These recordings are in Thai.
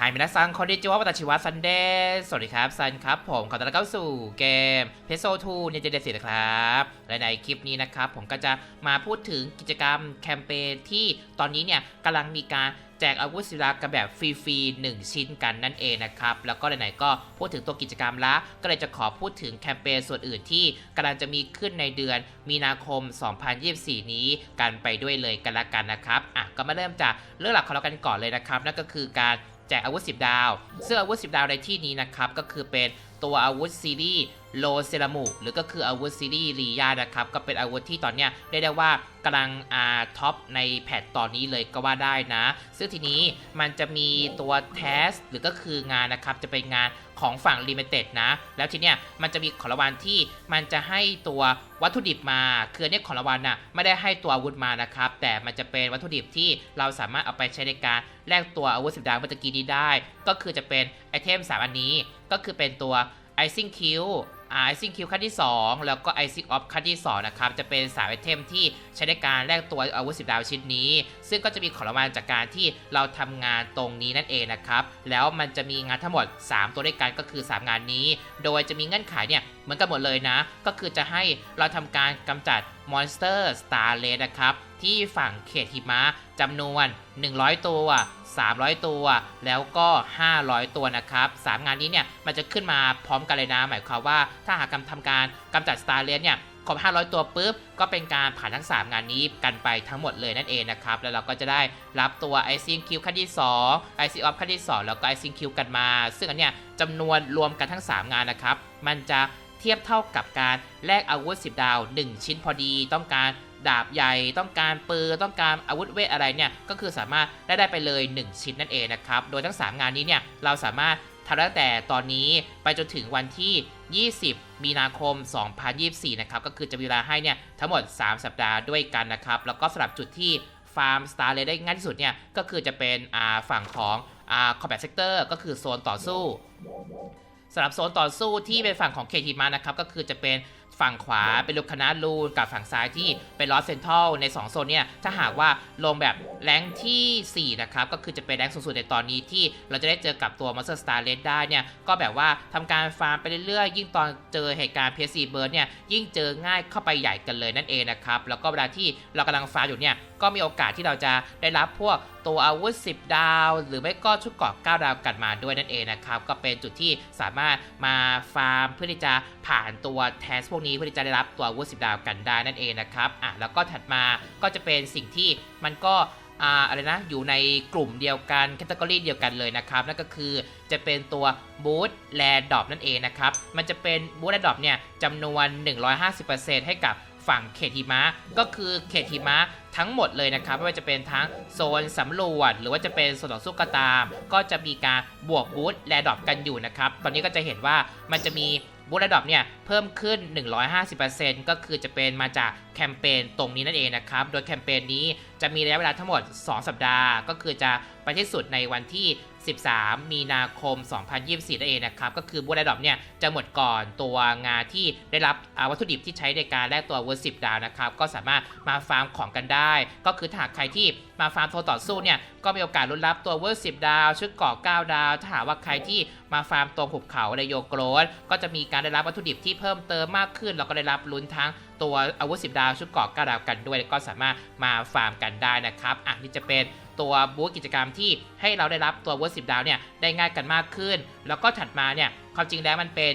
ไฮมินาซังคอนดิจิวะวัตชิวะซันเดย์สวัสดีครับซันครับผมขอต้อนรับเข้าสู่เกมเพโซทูเนเจเดสินะครับและในคลิปนี้นะครับ ผมก็จะมาพูดถึงกิจกรรมแคมเปญที่ตอนนี้เนี่ยกำลังมีการแจกอาวุธศิลากันแบบฟรีๆ1 ชิ้นกันนั่นเองนะครับ แล้วก็ไหนๆก็พูดถึงตัวกิจกรรมละก็เลยจะขอพูดถึงแคมเปญส่วนอื่นที่กำลังจะมีขึ้นในเดือนมีนาคม 2024 นี้กันไปด้วยเลยกันละกันนะครับอะก็มาเริ่มจากเรื่องหลักของเรากันก่อนเลยนะครับ นั่นก็คือการ แจกอาวุธ 10 ดาว ซึ่งอาวุธ 10 ดาวในที่นี้นะครับ ก็คือเป็น ตัวอาวุธซีรีส์โลเซรามุหรือก็คืออาวุธซีรีส์ลียานะครับ ก็เป็นอาวุธที่ตอนเนี้ยเรียกได้ว่ากำลังอ่าท็อปในแพทตอนนี้เลยก็ว่าได้นะ ซึ่งทีนี้มันจะมีตัวแทสหรือก็คืองานนะครับ จะเป็นงานของฝั่ง Limited นะ แล้วทีเนี้ยมันจะมีของรางวัลที่มันจะให้ตัววัตถุดิบมา คือเนี้ยของรางวัลน่ะไม่ได้ให้ตัวอาวุธมานะครับ แต่มันจะเป็นวัตถุดิบที่เราสามารถเอาไปใช้ในการแลกตัวอาวุธสิบดาวเมื่อตะกี้นี้ได้ ก็คือจะเป็นไอเทม3อันนี้ ก็คือเป็นตัว Icing Q อ่า Icing Q ขั้นที่ 2 แล้วก็ Icing Off ขั้นที่ 2 นะครับ จะเป็น3ไอเทมที่ใช้ในการแลกตัวอาวุธ10ดาวชิ้นนี้ ซึ่งก็จะมีของรางวัลจากการที่เราทำงานตรงนี้นั่นเองนะครับ แล้วมันจะมีงานทั้งหมด 3 ตัวด้วยกันก็คือ 3 งานนี้ โดยจะมีเงื่อนไขเนี่ยเหมือนกันหมดเลยนะ ก็คือจะให้เราทำการกำจัด มอนสเตอร์สตาร์เลนะครับ ที่ฝั่งเขตหิมะจำนวน 100 ตัว 300 ตัว แล้วก็ 500 ตัวนะครับ3งานนี้เนี่ยมันจะขึ้นมาพร้อมกันเลยนะ หมายความว่าถ้าหากทำการกำจัดสตาร์เลนเนี่ยครบ 500 ตัวปุ๊บ ก็เป็นการผ่านทั้ง 3 งานนี้กันไปทั้งหมดเลยนั่นเองนะครับ แล้วเราก็จะได้รับตัว Icing Q ขั้นที่2 i c o f ขั้นที่ 2 แล้วก็ Icing Q กันมา ซึ่งอันเนี้ยจำนวนรวมกันทั้ง 3 งานนะครับ มันจะ เทียบเท่ากับการแลกอาวุธ 10 ดาว 1 ชิ้นพอดี ต้องการดาบใหญ่ ต้องการปืน ต้องการอาวุธเวทอะไรเนี่ยก็คือสามารถได้ได้ไปเลย 1 ชิ้นนั่นเองนะครับ โดยทั้ง 3 งานนี้เนี่ยเราสามารถทำตั้งแต่ตอนนี้ไปจนถึงวันที่ 20 มีนาคม 2024 นะครับ ก็คือจะมีเวลาให้เนี่ยทั้งหมด 3 สัปดาห์ด้วยกันนะครับ แล้วก็สำหรับจุดที่ฟาร์มสตาร์เลยได้ง่ายที่สุดเนี่ย ก็คือจะเป็นฝั่งของอ่าคอมแบทเซกเตอร์ก็คือโซนต่อสู้ สำหรับโซนต่อสู้ที่เป็นฝั่งของเคทีมานะครับก็คือจะเป็น ฝั่งขวาเป็นลูกคณะลูนกับฝั่งซ้ายที่เป็นลอสเซนทัลใน 2 โซนเนี่ย ถ้าหากว่าลงแบบแรงที่ 4 นะครับ ก็คือจะเป็นแรงสูงสุดในตอนนี้ที่เราจะได้เจอกับตัว Monster Star Red ได้เนี่ย ก็แบบว่าทำการฟาร์มไปเรื่อยๆ ยิ่งตอนเจอเหตุการณ์ PS4 เบิร์ดเนี่ย ยิ่งเจอง่ายเข้าไปใหญ่กันเลยนั่นเองนะครับ แล้วก็เวลาที่เรากำลังฟาร์มอยู่เนี่ย ก็มีโอกาสที่เราจะได้รับพวกตัวอาวุธ 10 ดาว หรือไม่ก็ชุดเกราะ9ดาวกันมาด้วยนั่นเองนะครับ ก็เป็นจุดที่สามารถมาฟาร์มเพื่อที่จะผ่านตัวแทสพวกวกนี้เพื่อที่จะได้รับตัวอาวุธ10ดาวกันได้นั่นเองนะครับอะแล้วก็ถัดมาก็จะเป็นสิ่งที่มันก็อ่าอะไรนะอยู่ในกลุ่มเดียวกันแคตตากรีเดียวกันเลยนะครับนั่นก็คือจะเป็นตัวบูธแลดอปนั่นเองนะครับมันจะเป็นบูธแลดอปเนี่ยจำนวน 150%ให้กับฝั่งเขตหิมะก็คือเขตหิมะทั้งหมดเลยนะครับไม่ว่าจะเป็นทั้งโซนสำรวจ หรือว่าจะเป็นโซนต่อสู้ก็ตาม ก็จะมีการบวกบูธแลดอปกันอยู่นะครับตอนนี้ก็จะเห็นว่ามันจะมี บูธระดอปเนี่ยเพิ่มขึ้น 150%ก็คือจะเป็นมาจากแคมเปญตรงนี้นั่นเองนะครับ โดยแคมเปญนี้ จะมีระยะเวลาทั้งหมด 2 สัปดาห์ ก็คือจะไปที่สุดในวันที่ 13 มีนาคม 2024นั่นเองนะครับ ก็คือบูธแลนดอปเนี่ยจะหมดก่อนตัวงานที่ได้รับวัตถุดิบที่ใช้ในการแลกตัวอาวุธ10ดาวนะครับ ก็สามารถมาฟาร์มของกันได้ ก็คือถ้าหากใครที่มาฟาร์มโทรต่อสู้เนี่ยก็มีโอกาสลุ้นรับตัวเวอร์10ดาว ชุดเกราะ9ดาว ถ้าหากว่าใครที่มาฟาร์มตรงหุบเขาในโยโกรสก็จะมีการได้รับวัตถุดิบที่เพิ่มเติมมากขึ้นแล้วก็ได้รับลุ้นทั้ง ตัวอาวุธ10 ดาวชุดเกราะ9ดาวกันด้วยก็สามารถมาฟาร์มกันได้นะครับอะนี่จะเป็นตัวบูธกิจกรรมที่ให้เราได้รับตัวเวอร์10ดาวเนี่ยได้ง่ายกันมากขึ้น แล้วก็ถัดมาเนี่ยความจริงแล้วมันเป็น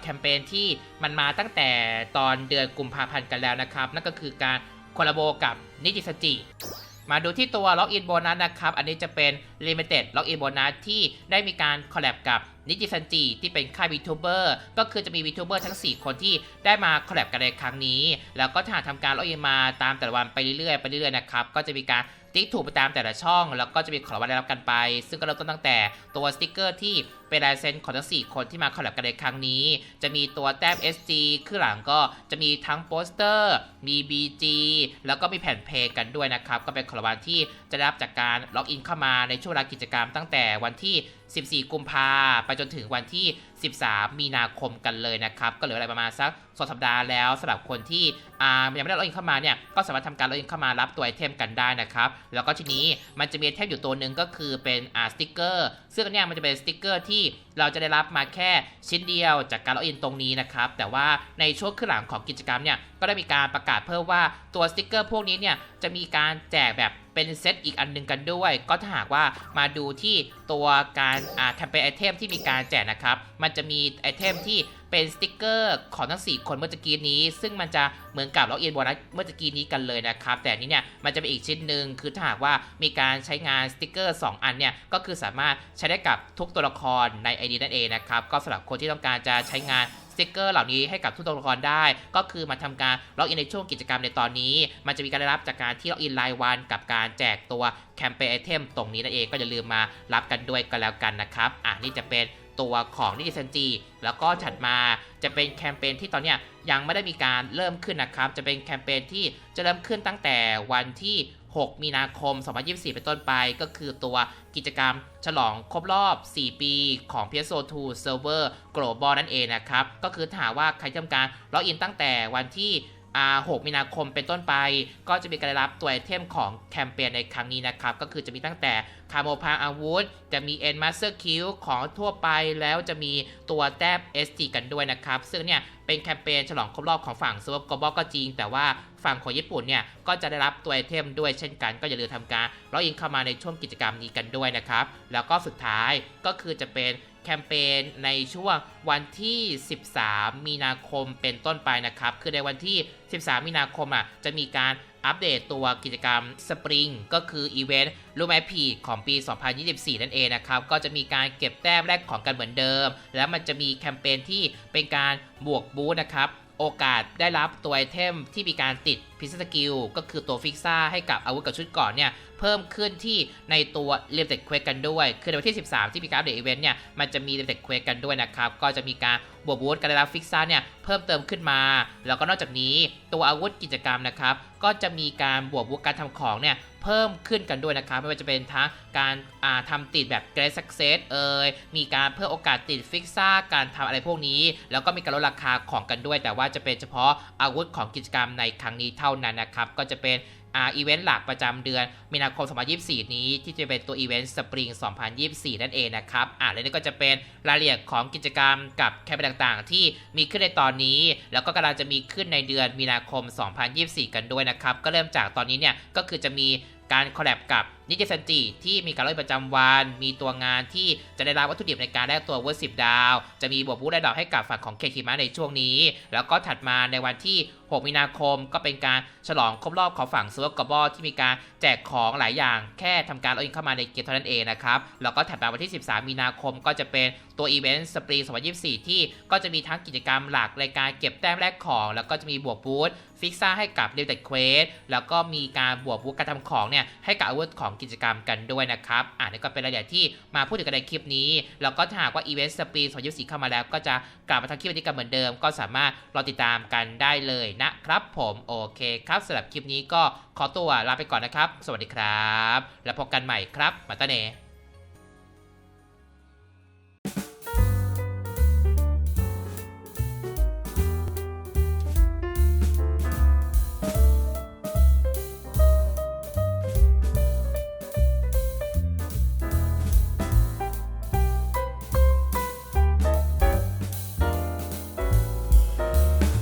แคมเปญที่มันมาตั้งแต่ตอนเดือนกุมภาพันธ์กันแล้วนะครับ นั่นก็คือการคอลลาโบกับนิจิสจิมาดูที่ตัวล็อกอินโบนัสนะครับ อันนี้จะเป็น Limited ล็อกอินโบนัสที่ได้มีการคอลแลบกับนิจิซันจิที่เป็นค่าย VTuber ก็คือจะมี VTuber ทั้ง 4 คนที่ได้มาคอลแลบกันในครั้งนี้ แล้วก็ถ้าทำการล็อกอินมาตามแต่ละวันไปเรื่อยๆไปเรื่อยๆนะครับก็จะมีการติ๊กถูกไปตามแต่ละช่อง แล้วก็จะมีของรางวัลได้รับกันไป ซึ่งก็เริ่มต้นตั้งแต่ตัวสติกเกอร์ที่เป็นลายเซ็นของทั้ง 4 คนที่มาคอลแลบกันในครั้งนี้ จะมีตัวแต้ม SG ขึ้นหลังก็จะมีทั้งโปสเตอร์ มี BG แล้วก็มีแผ่นเพลงกันด้วยนะครับ ก็เป็นของรางวัลที่จะได้รับจากการล็อกอินเข้ามาในช่วงเวลากิจกรรมตั้งแต่วันที่ 14 กุมภาไปจนถึงวันที่ 13 มีนาคมกันเลยนะครับ ก็เหลืออะไรประมาณสักสองสัปดาห์แล้วสำหรับคนที่ยังไม่ได้ล็อกอินเข้ามาเนี่ยก็สามารถทำการล็อกอินเข้ามารับตัวไอเทมกันได้นะครับแล้วก็ทีนี้มันจะมีไอเทมอยู่ตัวหนึ่งก็คือเป็นอ่าสติกเกอร์ซึ่งอันเนี้ยมันจะเป็นสติกเกอร์ที่เราจะได้รับมาแค่ชิ้นเดียวจากการล็อกอินตรงนี้นะครับแต่ว่าในช่วงครึ่งหลังของกิจกรรมเนี่ยก็ได้มีการประกาศเพิ่มว่าตัวสติกเกอร์พวกนี้เนี่ยจะมีการแจกแบบ เป็นเซตอีกอันหนึงกันด้วย ก็ถ้าหากว่ามาดูที่ตัวการแคมเปญไอเทมที่มีการแจกนะครับ มันจะมีไอเทมที่เป็นสติกเกอร์ของทั้ง 4 คนเมื่อตะกี้นี้ ซึ่งมันจะเหมือนกับล็อกอินโบนัสเมื่อตะกี้นี้กันเลยนะครับ แต่นี้เนี่ยมันจะเป็นอีกชิ้นหนึ่งคือถ้าหากว่ามีการใช้งานสติกเกอร์ 2 อันเนี่ยก็คือสามารถใช้ได้กับทุกตัวละครใน ID นั่นเองนะครับ ก็สำหรับคนที่ต้องการจะใช้งาน ติกเกอร์เหล่านี้ให้กับทุกตัวละครได้ ก็คือมาทำการล็อกอินในช่วงกิจกรรมในตอนนี้ มันจะมีการได้รับจากการที่ล็อกอินรายวันกับการแจกตัวแคมเปญไอเทมตรงนี้นั่นเองก็อย่าลืมมารับกันด้วยกันแล้วกันนะครับอะนี่จะเป็นตัวของนิติซันจีแล้วก็ถัดมาจะเป็นแคมเปญที่ตอนนี้ยังไม่ได้มีการเริ่มขึ้นนะครับ จะเป็นแคมเปญที่จะเริ่มขึ้นตั้งแต่วันที่ 6 มีนาคม 2024 เป็นต้นไป ก็คือตัวกิจกรรมฉลองครบรอบ 4 ปีของ PSO2 Server Global นั่นเองนะครับ ก็คือถามว่าใครทำการล็อกอินตั้งแต่วันที่ 6 มีนาคมเป็นต้นไป ก็จะมีการรับตัวไอเทมของแคมเปญในครั้งนี้นะครับ ก็คือจะมีตั้งแต่คาโมพาอาวุธ จะมี End Master Q ของทั่วไปแล้วจะมีตัวแต้ม ST กันด้วยนะครับ ซึ่งเนี่ยเป็นแคมเปญฉลองครบรอบของฝั่ง s u p e r g l o b a l ก็จริง แต่ว่าฝั่งของญี่ปุ่นเนี่ย ก็จะได้รับตัวไอเทมด้วยเช่นกัน ก็อย่าลืมทำการล็อกอินเข้ามาในช่วงกิจกรรมนี้กันด้วยนะครับ แล้วก็สุดท้ายก็คือจะเป็น แคมเปญในช่วงวันที่ 13 มีนาคมเป็นต้นไปนะครับ คือในวันที่ 13 มีนาคมอะจะมีการอัปเดตตัวกิจกรรมสปริงก็คืออีเวนต์รูแมพีของปี 2024 นั่นเองนะครับ ก็จะมีการเก็บแต้มแรกของกันเหมือนเดิม แล้วมันจะมีแคมเปญที่เป็นการบวกบูธนะครับ โอกาสได้รับตัวไอเทมที่มีการติดพิซสกิลก็คือตัวฟิกซ่าให้กับอาวุธกับชุดก่อนเนี่ยเพิ่มขึ้นที่ในตัวเรียมเต็ดเควสกันด้วย คือในวันที่ 13 ที่มีการอัปเดตอีเวนต์เนี่ยมันจะมีเรียมเต็ดเควสกันด้วยนะครับ ก็จะมีการ บวกบูธการได้รับฟิกซ่าเนี่ยเพิ่มเติมขึ้นมา แล้วก็นอกจากนี้ตัวอาวุธกิจกรรมนะครับก็จะมีการบวกบูธการทำของเนี่ยเพิ่มขึ้นกันด้วยนะครับ ไม่ว่าจะเป็นทั้งการาทำติดแบบเกร d สักเซสเอ่ยมีการเพิ่มโอกาสติดฟิกซ่าการทำอะไรพวกนี้ แล้วก็มีการลดราคาของกันด้วย แต่ว่าจะเป็นเฉพาะอาวุธของกิจกรรมในครั้งนี้เท่านั้นนะครับก็จะเป็น อ่าอีเวนต์หลักประจำเดือนมีนาคม 2024 นี้ที่จะเป็นตัวอีเวนต์สปริง 2024 นั่นเองนะครับอ่าและนี่ก็จะเป็นรายละเอียดของกิจกรรมกับแคมเปญต่างๆ ที่มีขึ้นในตอนนี้ แล้วก็กำลังจะมีขึ้นในเดือนมีนาคม 2024 กันด้วยนะครับก็เริ่มจากตอนนี้เนี่ยก็คือจะมีการคอลแลบกับ นิจิซันจิที่มีการเล่นประจำวัน มีตัวงานที่จะได้รับวัตถุดิบในการแลกตัวเวอร์สิบดาว จะมีบวกบูธได้ดอกให้กับฝั่งของเคคิมะในช่วงนี้ แล้วก็ถัดมาในวันที่ 6 มีนาคมก็เป็นการฉลองครบรอบของฝั่งซูเปอร์กอบอที่มีการแจกของหลายอย่างแค่ทำการเอนเข้ามาในเกมเท่านั้นเองนะครับแล้วก็ถัดมาวันที่ 13 มีนาคมก็จะเป็นตัวอีเวนต์สปรี2024 ที่ก็จะมีทั้งกิจกรรมหลักรายการเก็บแต้มแลกของ แล้วก็จะมีบวกบูธฟิกซ่าให้กับเดลเ d เควสแล้วก็มีการบวกบูธการทำของเนี่ยให้กับอาวุธของกิจกรรมกันด้วยนะครับอ่านี่ก็เป็นรายละเอียดที่มาพูดถึงกันในคลิปนี้ แล้วก็ถ้าหากว่าอีเวนต์สปรี2024เข้ามาแล้ว ก็จะกลับมาทำคลิปนี้กันเหมือนเดิม ก็สามารถรอติดตามกันได้เลยนะครับ ผมโอเคครับสำหรับคลิปนี้ก็ขอตัวลาไปก่อนนะครับ สวัสดีครับ แล้วพบกันใหม่ครับมาตาเน